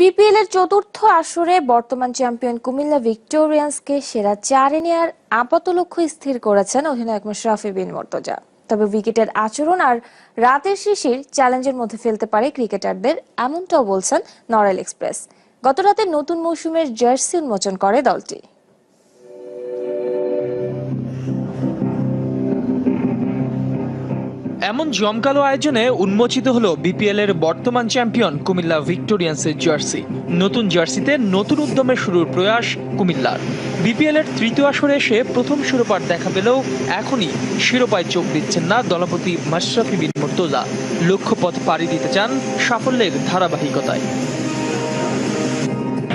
BPL এর চতুর্থ আসরে বর্তমান চ্যাম্পিয়ন কুমিল্লা ভিক্টোরিয়ান্সকে সেরা চারে নেয়ার আপাত লক্ষ্য স্থির করেছেন অধিনায়ক মুশরাফি বিন মর্তজা। তবে উইকেটের আচরণ আর রাতের শিশির চ্যালেঞ্জের মধ্যে ফেলতে পারে ক্রিকেটারদের, এমনটাও বলছেন নরেল এক্সপ্রেস। গতরাতে নতুন মৌসুমের জার্সি উন্মোচন করে দলটি। এমন জমকালো আয়োজনে উন্মোচিত হলো বিপিএল এর বর্তমান চ্যাম্পিয়ন কুমিল্লা ভিক্টোরিয়ান্সের জার্সি। নতুন জার্সিতে নতুন উদ্যমে শুরুর প্রয়াস কুমিল্লার। বিপিএল এর তৃতীয় আসরে এসে প্রথম শিরোপার দেখা পেলেও এখনই শিরোপায় চোখ দিচ্ছেন না দলপতি মাশরাফি বিন মুর্তজা। লক্ষ্যপথ পাড়ি দিতে চান সাফল্যের ধারাবাহিকতায়।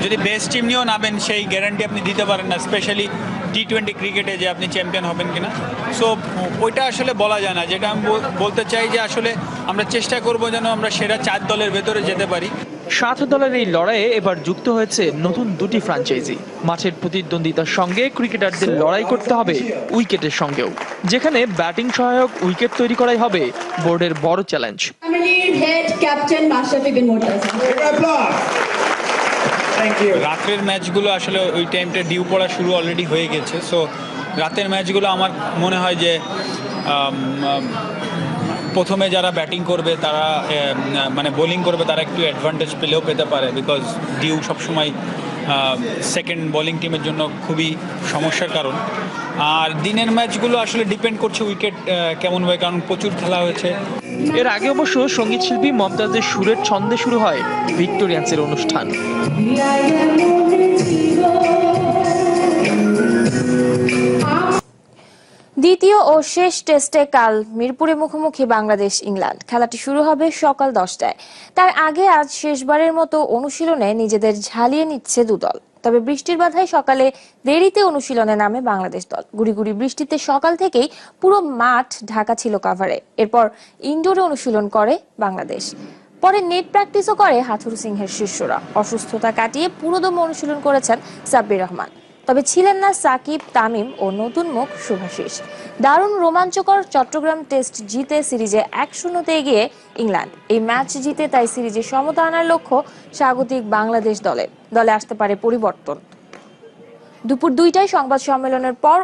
যদি বেস্ট টিম নিয়েও নামেন, সেই গ্যারান্টি আপনি দিতে পারেন না স্পেশালি টি টোয়েন্টি ক্রিকেটে যে আপনি চ্যাম্পিয়ন হবেন কিনা? সো ওইটা আসলে বলা যায় না। যেটা আমি বল- বলতে চাই যে আসলে আমরা চেষ্টা করব যেন আমরা সেরা চার দলের ভেতরে যেতে পারি। সাত দলের এই লড়াইয়ে এবার যুক্ত হয়েছে নতুন দুটি ফ্র্যাঞ্চাইজি মাঠের প্রতিদ্বন্দ্বিতার সঙ্গে ক্রিকেটারদের লড়াই করতে হবে উইকেটের সঙ্গেও। যেখানে ব্যাটিং সহায়ক উইকেট তৈরি করাই হবে বোর্ডের বড় চ্যালেঞ্জ রাত্রের ম্যাচগুলো আসলে ওই টাইমটা ডিউ পড়া শুরু অলরেডি হয়ে গেছে। সো রাতের ম্যাচগুলো আমার মনে হয় যে প্রথমে যারা ব্যাটিং করবে, তারা মানে বোলিং করবে, তারা একটু অ্যাডভান্টেজ পেলেও পেতে পারে বিকজ ডিউ সবসময় সেকেন্ড বোলিং টিমের জন্য খুবই সমস্যার কারণ। আর দিনের ম্যাচগুলো আসলে ডিপেন্ড করছে উইকেট কেমন হয় কারণ প্রচুর খেলা হয়েছে। এর আগে অবশ্য সংগীত শিল্পী মমতাজের সুরের ছন্দে শুরু হয় ভিক্টোরিয়ান্সের অনুষ্ঠান। দ্বিতীয় ও শেষ টেস্টে কাল মিরপুরে মুখোমুখি বাংলাদেশ ইংল্যান্ড। খেলাটি শুরু হবে সকাল দশটায়। তার আগে আজ শেষবারের মতো অনুশীলনে নিজেদের ঝালিয়ে নিচ্ছে দুদল তবে বৃষ্টির বাধায় সকালে দেরিতে অনুশীলনে নামে বাংলাদেশ দল। গুড়ি গুড়ি বৃষ্টিতে সকাল থেকেই পুরো মাঠ ঢাকা ছিল কাভারে এরপর ইনডোরে অনুশীলন করে বাংলাদেশ। পরে নেট প্র্যাকটিসও করে হাথুর সিংহের শিষ্যরা। অসুস্থতা কাটিয়ে পুরোদম অনুশীলন করেছেন সাব্বির রহমান। তবে ছিলেন না সাকিব, তামিম ও নতুন মুখ শুভাশিস। দারুণ রোমাঞ্চকর চট্টগ্রাম টেস্ট জিতে সিরিজে এক শূন্যতে এগিয়ে ইংল্যান্ড। এই ম্যাচ জিতে তাই সিরিজে সমতা আনার লক্ষ্য স্বাগতিক বাংলাদেশ দলে। দলে আসতে পারে পরিবর্তন। দুপুর দুইটায় সংবাদ সম্মেলনের পর